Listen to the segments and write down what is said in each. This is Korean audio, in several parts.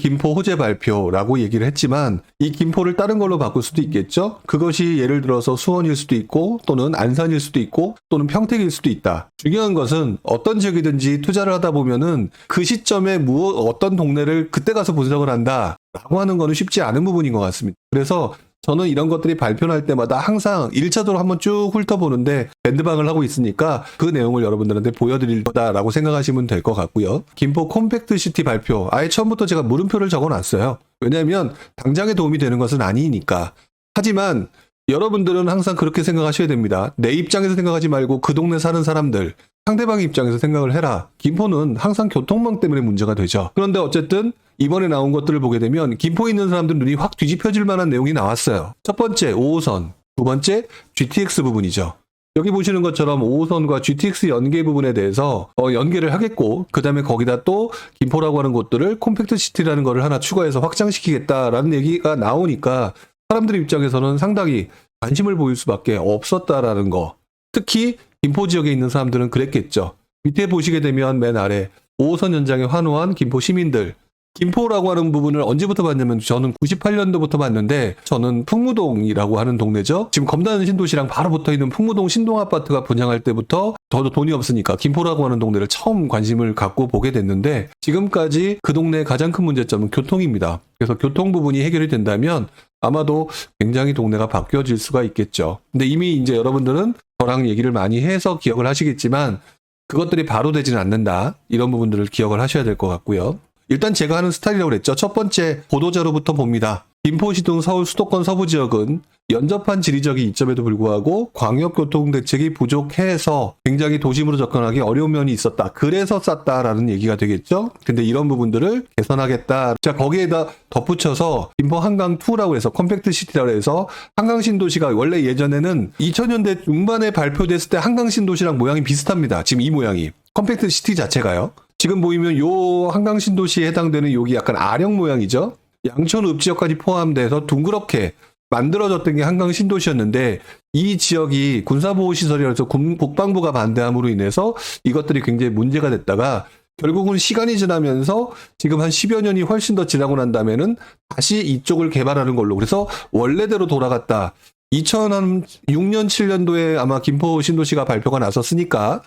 김포 호재 발표라고 얘기를 했지만 이 김포를 다른 걸로 바꿀 수도 있겠죠. 그것이 예를 들어서 수원일 수도 있고 또는 안산일 수도 있고 또는 평택일 수도 있다. 중요한 것은 어떤 지역이든지 투자를 하다 보면은 그 시점에 무엇 어떤 동네를 그때 가서 분석을 한다 라고 하는 거는 쉽지 않은 부분인 것 같습니다. 그래서 저는 이런 것들이 발표할 때마다 항상 1차적으로 한번 쭉 훑어보는데 밴드방을 하고 있으니까 그 내용을 여러분들한테 보여드릴 거다라고 생각하시면 될 것 같고요. 김포 콤팩트 시티 발표. 아예 처음부터 제가 물음표를 적어 놨어요. 왜냐하면 당장에 도움이 되는 것은 아니니까. 하지만 여러분들은 항상 그렇게 생각하셔야 됩니다. 내 입장에서 생각하지 말고 그 동네 사는 사람들, 상대방의 입장에서 생각을 해라. 김포는 항상 교통망 때문에 문제가 되죠. 그런데 어쨌든 이번에 나온 것들을 보게 되면 김포에 있는 사람들 눈이 확 뒤집혀질 만한 내용이 나왔어요. 첫 번째 5호선, 두 번째 GTX 부분이죠. 여기 보시는 것처럼 5호선과 GTX 연계 부분에 대해서 어, 연계를 하겠고 그 다음에 거기다 또 김포라고 하는 곳들을 콤팩트 시티라는 거를 하나 추가해서 확장시키겠다라는 얘기가 나오니까 사람들 입장에서는 상당히 관심을 보일 수밖에 없었다라는 거. 특히 김포 지역에 있는 사람들은 그랬겠죠. 밑에 보시게 되면 맨 아래 5호선 연장에 환호한 김포 시민들. 김포라고 하는 부분을 언제부터 봤냐면 저는 98년도부터 봤는데 저는 풍무동이라고 하는 동네죠. 지금 검다는 신도시랑 바로 붙어 있는 풍무동 신동 아파트가 분양할 때부터 저도 돈이 없으니까 김포라고 하는 동네를 처음 관심을 갖고 보게 됐는데 지금까지 그 동네의 가장 큰 문제점은 교통입니다. 그래서 교통 부분이 해결이 된다면 아마도 굉장히 동네가 바뀌어질 수가 있겠죠. 근데 이미 이제 여러분들은 저랑 얘기를 많이 해서 기억을 하시겠지만 그것들이 바로 되지는 않는다. 이런 부분들을 기억을 하셔야 될 것 같고요. 일단 제가 하는 스타일이라고 그랬죠. 첫 번째 보도자료부터 봅니다. 김포시 등 서울 수도권 서부 지역은 연접한 지리적인 이점에도 불구하고 광역교통 대책이 부족해서 굉장히 도심으로 접근하기 어려운 면이 있었다. 그래서 쌌다라는 얘기가 되겠죠. 근데 이런 부분들을 개선하겠다. 자 거기에다 덧붙여서 김포 한강 2라고 해서 컴팩트 시티라고 해서 한강 신도시가 원래 예전에는 2000년대 중반에 발표됐을 때 한강 신도시랑 모양이 비슷합니다. 지금 이 모양이 컴팩트 시티 자체가요. 지금 보이면 요 한강 신도시에 해당되는 여기 약간 아령 모양이죠. 양천 읍지역까지 포함돼서 둥그렇게 만들어졌던 게 한강 신도시였는데 이 지역이 군사보호시설이라서 군- 국방부가 반대함으로 인해서 이것들이 굉장히 문제가 됐다가 결국은 시간이 지나면서 지금 한 10여 년이 훨씬 더 지나고 난 다음에는 다시 이쪽을 개발하는 걸로 그래서 원래대로 돌아갔다. 2006년 7년도에 아마 김포 신도시가 발표가 났었으니까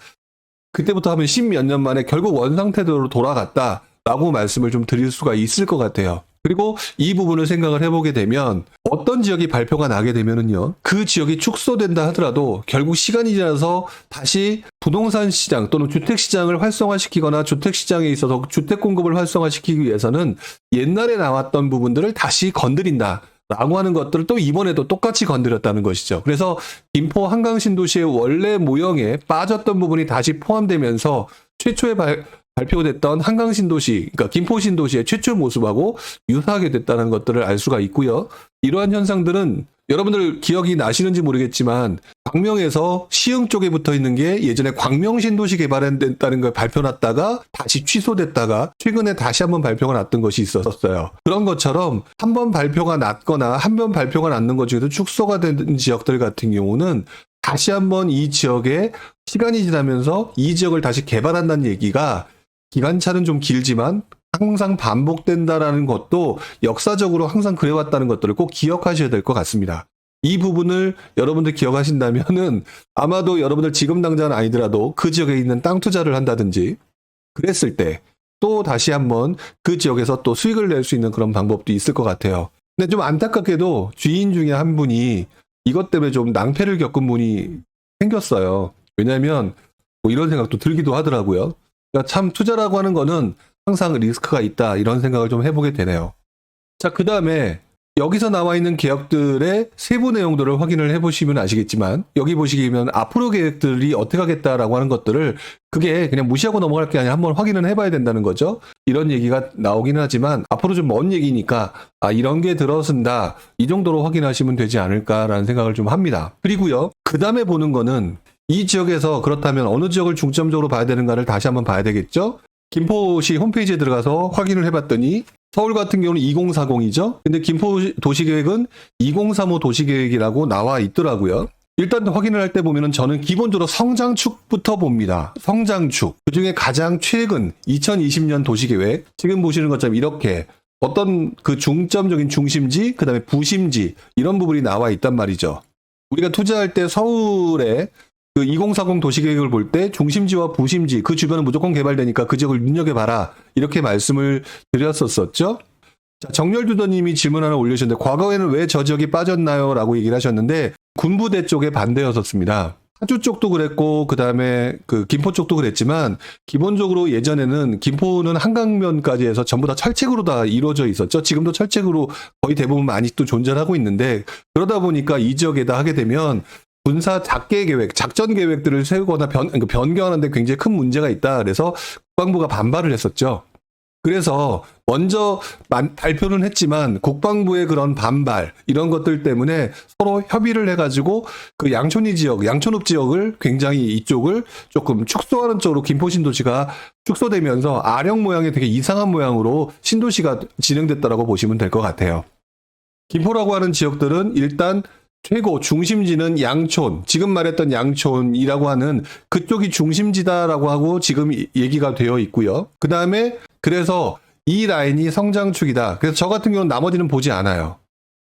그때부터 하면 10몇 년 만에 결국 원상태대로 돌아갔다라고 말씀을 좀 드릴 수가 있을 것 같아요. 그리고 이 부분을 생각을 해보게 되면 어떤 지역이 발표가 나게 되면은요 그 지역이 축소된다 하더라도 결국 시간이 지나서 다시 부동산 시장 또는 주택 시장을 활성화시키거나 주택 시장에 있어서 주택 공급을 활성화시키기 위해서는 옛날에 나왔던 부분들을 다시 건드린다. 라고 하는 것들을 또 이번에도 똑같이 건드렸다는 것이죠. 그래서 김포 한강 신도시의 원래 모형에 빠졌던 부분이 다시 포함되면서 최초에 발, 발표됐던 한강 신도시, 그러니까 김포 신도시의 최초 모습하고 유사하게 됐다는 것들을 알 수가 있고요. 이러한 현상들은 여러분들 기억이 나시는지 모르겠지만 광명에서 시흥 쪽에 붙어 있는 게 예전에 광명 신도시 개발했다는 걸 발표났다가 다시 취소됐다가 최근에 다시 한번 발표가 났던 것이 있었어요. 그런 것처럼 한 번 발표가 났거나 한 번 발표가 났는 것 중에서 축소가 된 지역들 같은 경우는 다시 한번 이 지역에 시간이 지나면서 이 지역을 다시 개발한다는 얘기가 기간차는 좀 길지만 항상 반복된다라는 것도 역사적으로 항상 그래왔다는 것들을 꼭 기억하셔야 될 것 같습니다. 이 부분을 여러분들 기억하신다면은 아마도 여러분들 지금 당장은 아니더라도 그 지역에 있는 땅 투자를 한다든지 그랬을 때 또 다시 한번 그 지역에서 또 수익을 낼 수 있는 그런 방법도 있을 것 같아요. 근데 좀 안타깝게도 주인 중에 한 분이 이것 때문에 좀 낭패를 겪은 분이 생겼어요. 왜냐하면 뭐 이런 생각도 들기도 하더라고요. 그러니까 참 투자라고 하는 거는 항상 리스크가 있다 이런 생각을 좀 해보게 되네요. 자, 그 다음에 여기서 나와 있는 계획들의 세부 내용들을 확인을 해보시면 아시겠지만 여기 보시면 앞으로 계획들이 어떻게 하겠다라고 하는 것들을 그게 그냥 무시하고 넘어갈 게 아니라 한번 확인을 해봐야 된다는 거죠. 이런 얘기가 나오기는 하지만 앞으로 좀 먼 얘기니까 아 이런 게 들어선다 이 정도로 확인하시면 되지 않을까라는 생각을 좀 합니다. 그리고요 그 다음에 보는 거는 이 지역에서 그렇다면 어느 지역을 중점적으로 봐야 되는가를 다시 한번 봐야 되겠죠. 김포시 홈페이지에 들어가서 확인을 해봤더니 서울 같은 경우는 2040이죠. 근데 김포 도시계획은 2035 도시계획이라고 나와 있더라고요. 일단 확인을 할 때 보면은 저는 기본적으로 성장축부터 봅니다. 성장축. 그 중에 가장 최근 2020년 도시계획. 지금 보시는 것처럼 이렇게 어떤 그 중점적인 중심지, 그 다음에 부심지, 이런 부분이 나와 있단 말이죠. 우리가 투자할 때 서울에 그 2040 도시계획을 볼 때 중심지와 부심지, 그 주변은 무조건 개발되니까 그 지역을 눈여겨봐라. 이렇게 말씀을 드렸었었죠. 자, 정렬두더님이 질문 하나 올려주셨는데, 과거에는 왜 저 지역이 빠졌나요? 라고 얘기를 하셨는데, 군부대 쪽에 반대였었습니다. 파주 쪽도 그랬고, 그 다음에 그 김포 쪽도 그랬지만, 기본적으로 예전에는 김포는 한강면까지 해서 전부 다 철책으로 다 이루어져 있었죠. 지금도 철책으로 거의 대부분 아직도 존재하고 있는데, 그러다 보니까 이 지역에다 하게 되면, 군사 작계 계획, 작전 계획들을 세우거나 변, 그러니까 변경하는데 굉장히 큰 문제가 있다. 그래서 국방부가 반발을 했었죠. 그래서 먼저 만- 발표는 했지만 국방부의 그런 반발 이런 것들 때문에 서로 협의를 해가지고 그 양촌이 지역, 양촌읍 지역을 굉장히 이쪽을 조금 축소하는 쪽으로 김포 신도시가 축소되면서 아령 모양의 되게 이상한 모양으로 신도시가 진행됐다라고 보시면 될 것 같아요. 김포라고 하는 지역들은 일단 최고 중심지는 양촌, 지금 말했던 양촌이라고 하는 그쪽이 중심지다라고 하고 지금 이- 얘기가 되어 있고요. 그 다음에 그래서 이 라인이 성장축이다. 그래서 저 같은 경우는 나머지는 보지 않아요.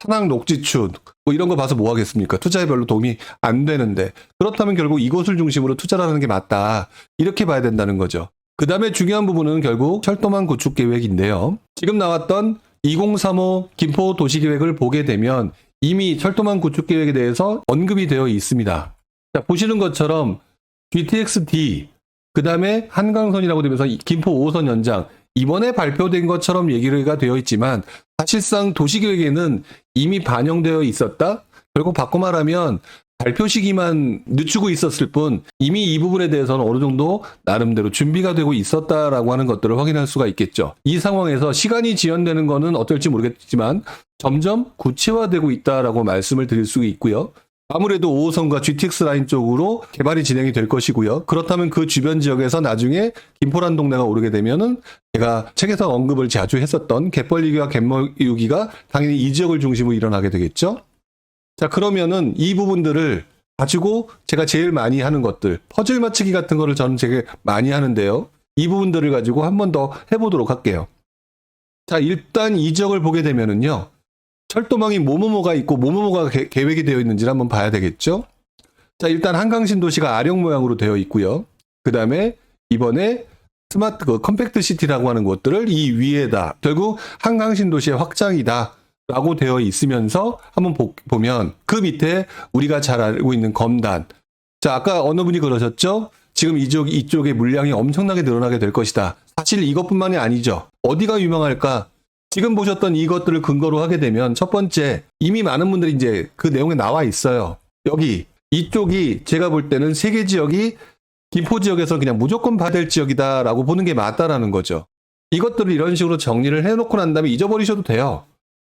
산악 녹지축 뭐 이런 거 봐서 뭐 하겠습니까? 투자에 별로 도움이 안 되는데 그렇다면 결국 이곳을 중심으로 투자를 하는 게 맞다. 이렇게 봐야 된다는 거죠. 그 다음에 중요한 부분은 결국 철도망 구축 계획인데요. 지금 나왔던 2035 김포 도시계획을 보게 되면 이미 철도망 구축 계획에 대해서 언급이 되어 있습니다. 자, 보시는 것처럼 GTX-D, 그 다음에 한강선이라고 되면서 이 김포 5호선 연장, 이번에 발표된 것처럼 얘기가 되어 있지만 사실상 도시계획에는 이미 반영되어 있었다? 결국 바꿔 말하면 발표 시기만 늦추고 있었을 뿐 이미 이 부분에 대해서는 어느 정도 나름대로 준비가 되고 있었다라고 하는 것들을 확인할 수가 있겠죠. 이 상황에서 시간이 지연되는 거는 어떨지 모르겠지만 점점 구체화되고 있다라고 말씀을 드릴 수 있고요. 아무래도 5호선과 GTX 라인 쪽으로 개발이 진행이 될 것이고요. 그렇다면 그 주변 지역에서 나중에 김포란 동네가 오르게 되면은 제가 책에서 언급을 자주 했었던 갯벌리기와 갯먹이기가 당연히 이 지역을 중심으로 일어나게 되겠죠. 자, 그러면은 이 부분들을 가지고 제가 제일 많이 하는 것들, 퍼즐 맞추기 같은 거를 저는 되게 많이 하는데요. 이 부분들을 가지고 한 번 더 해보도록 할게요. 자, 일단 이 지역을 보게 되면은요. 철도망이 뭐뭐뭐가 있고 뭐뭐뭐가 계- 계획이 되어 있는지를 한번 봐야 되겠죠. 자, 일단 한강신 도시가 아령 모양으로 되어 있고요. 그 다음에 이번에 스마트 그 컴팩트 시티라고 하는 것들을 이 위에다 결국 한강신 도시의 확장이다. 라고 되어 있으면서 한번 보, 보면 그 밑에 우리가 잘 알고 있는 검단. 자, 아까 어느 분이 그러셨죠? 지금 이쪽, 이쪽의 물량이 엄청나게 늘어나게 될 것이다. 사실 이것뿐만이 아니죠. 어디가 유명할까? 지금 보셨던 이것들을 근거로 하게 되면 첫 번째, 이미 많은 분들이 이제 그 내용에 나와 있어요. 여기, 이쪽이 제가 볼 때는 세계 지역이 김포 지역에서 그냥 무조건 받을 지역이다라고 보는 게 맞다라는 거죠. 이것들을 이런 식으로 정리를 해놓고 난 다음에 잊어버리셔도 돼요.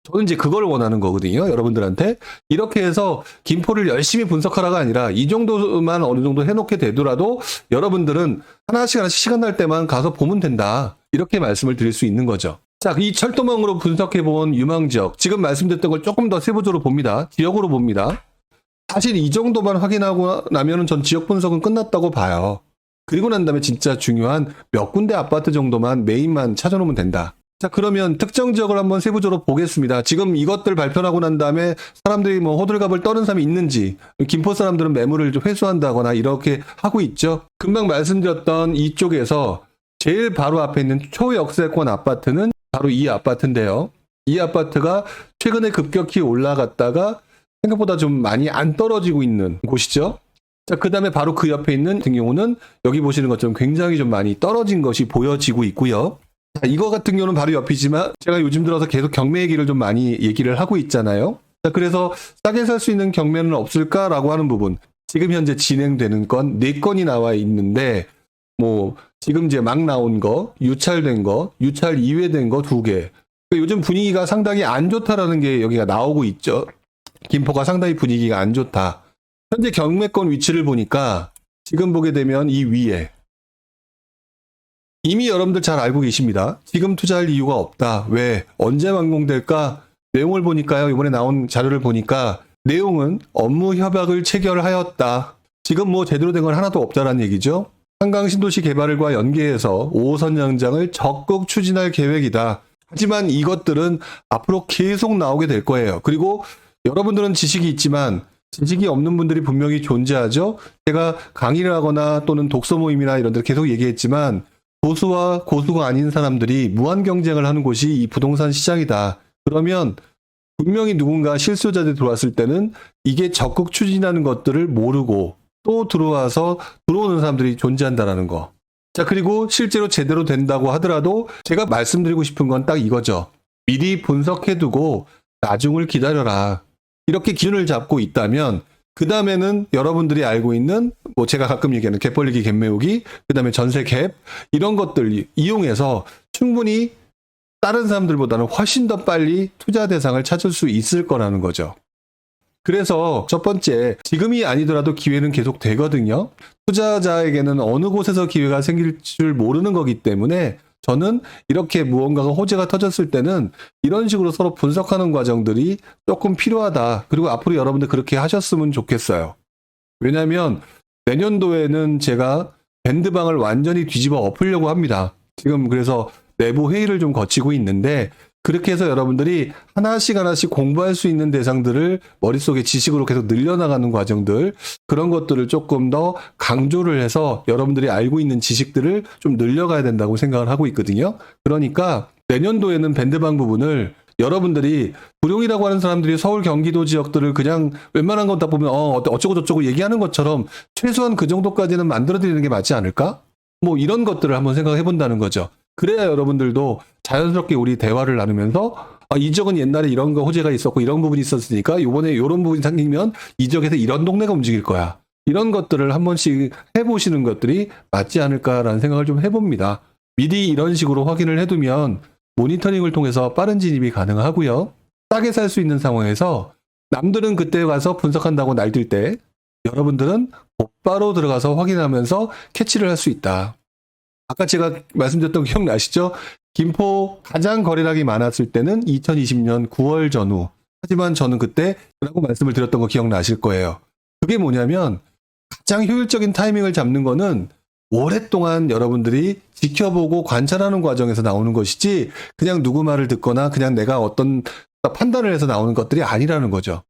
저는 이제 그걸 원하는 거거든요, 여러분들한테. 이렇게 해서 김포를 열심히 분석하라가 아니라 이 정도만 어느 정도 해놓게 되더라도 여러분들은 하나씩 하나씩 시간 날 때만 가서 보면 된다. 이렇게 말씀을 드릴 수 있는 거죠. 자, 이 철도망으로 분석해 본 유망 지역. 지금 말씀드렸던 걸 조금 더 세부적으로 봅니다. 지역으로 봅니다. 사실 이 정도만 확인하고 나면은 전 지역 분석은 끝났다고 봐요. 그리고 난 다음에 진짜 중요한 몇 군데 아파트 정도만 메인만 찾아놓으면 된다. 자, 그러면 특정 지역을 한번 세부적으로 보겠습니다. 지금 이것들 발표하고 난 다음에 사람들이 뭐 호들갑을 떠는 사람이 있는지, 김포 사람들은 매물을 좀 회수한다거나 이렇게 하고 있죠. 금방 말씀드렸던 이쪽에서 제일 바로 앞에 있는 초역세권 아파트는 바로 이 아파트인데요. 이 아파트가 최근에 급격히 올라갔다가 생각보다 좀 많이 안 떨어지고 있는 곳이죠. 자, 그 다음에 바로 그 옆에 있는 경우는 여기 보시는 것처럼 굉장히 좀 많이 떨어진 것이 보여지고 있고요. 자, 이거 같은 경우는 바로 옆이지만 제가 요즘 들어서 계속 경매 얘기를 좀 많이 얘기를 하고 있잖아요. 자, 그래서 싸게 살 수 있는 경매는 없을까라고 하는 부분. 지금 현재 진행되는 건 4건이 나와 있는데 뭐 지금 이제 막 나온 거, 유찰된 거, 유찰 이외된 거 두 개. 그러니까 요즘 분위기가 상당히 안 좋다라는 게 여기가 나오고 있죠. 김포가 상당히 분위기가 안 좋다. 현재 경매권 위치를 보니까 지금 보게 되면 이 위에 이미 여러분들 잘 알고 계십니다. 지금 투자할 이유가 없다. 왜? 언제 완공될까? 내용을 보니까요. 이번에 나온 자료를 보니까 내용은 업무 협약을 체결하였다. 지금 뭐 제대로 된 건 하나도 없다라는 얘기죠. 한강 신도시 개발과 연계해서 5호선 연장을 적극 추진할 계획이다. 하지만 이것들은 앞으로 계속 나오게 될 거예요. 그리고 여러분들은 지식이 있지만 지식이 없는 분들이 분명히 존재하죠. 제가 강의를 하거나 또는 독서 모임이나 이런 데 계속 얘기했지만 고수와 고수가 아닌 사람들이 무한 경쟁을 하는 곳이 이 부동산 시장이다. 그러면 분명히 누군가 실수자들이 들어왔을 때는 이게 적극 추진하는 것들을 모르고 또 들어와서 들어오는 사람들이 존재한다라는 거. 자, 그리고 실제로 제대로 된다고 하더라도 제가 말씀드리고 싶은 건 딱 이거죠. 미리 분석해두고 나중을 기다려라. 이렇게 기준을 잡고 있다면 그 다음에는 여러분들이 알고 있는 뭐 제가 가끔 얘기하는 갭 벌리기 갭 메우기 그 다음에 전세 갭 이런 것들 이용해서 충분히 다른 사람들보다는 훨씬 더 빨리 투자 대상을 찾을 수 있을 거라는 거죠. 그래서 첫 번째, 지금이 아니더라도 기회는 계속 되거든요. 투자자에게는 어느 곳에서 기회가 생길 줄 모르는 거기 때문에 저는 이렇게 무언가가 호재가 터졌을 때는 이런 식으로 서로 분석하는 과정들이 조금 필요하다. 그리고 앞으로 여러분들 그렇게 하셨으면 좋겠어요. 왜냐하면 내년도에는 제가 밴드방을 완전히 뒤집어 엎으려고 합니다. 지금 그래서 내부 회의를 좀 거치고 있는데 그렇게 해서 여러분들이 하나씩 하나씩 공부할 수 있는 대상들을 머릿속에 지식으로 계속 늘려나가는 과정들 그런 것들을 조금 더 강조를 해서 여러분들이 알고 있는 지식들을 좀 늘려가야 된다고 생각을 하고 있거든요. 그러니까 내년도에는 밴드방 부분을 여러분들이 불용이라고 하는 사람들이 서울 경기도 지역들을 그냥 웬만한 것다 보면 어 어쩌고 저쩌고 얘기하는 것처럼 최소한 그 정도까지는 만들어 드리는 게 맞지 않을까? 뭐 이런 것들을 한번 생각해 본다는 거죠. 그래야 여러분들도 자연스럽게 우리 대화를 나누면서 아, 이 지역은 옛날에 이런 거 호재가 있었고 이런 부분이 있었으니까 이번에 이런 부분이 생기면 이 지역에서 이런 동네가 움직일 거야. 이런 것들을 한 번씩 해보시는 것들이 맞지 않을까라는 생각을 좀 해봅니다. 미리 이런 식으로 확인을 해두면 모니터링을 통해서 빠른 진입이 가능하고요. 싸게 살 수 있는 상황에서 남들은 그때 가서 분석한다고 날뛸 때 여러분들은 곧바로 들어가서 확인하면서 캐치를 할 수 있다. 아까 제가 말씀드렸던 거 기억나시죠? 김포 가장 거래량이 많았을 때는 2020년 9월 전후. 하지만 저는 그때 라고 말씀을 드렸던 거 기억나실 거예요. 그게 뭐냐면 가장 효율적인 타이밍을 잡는 거는 오랫동안 여러분들이 지켜보고 관찰하는 과정에서 나오는 것이지 그냥 누구 말을 듣거나 그냥 내가 어떤 판단을 해서 나오는 것들이 아니라는 거죠.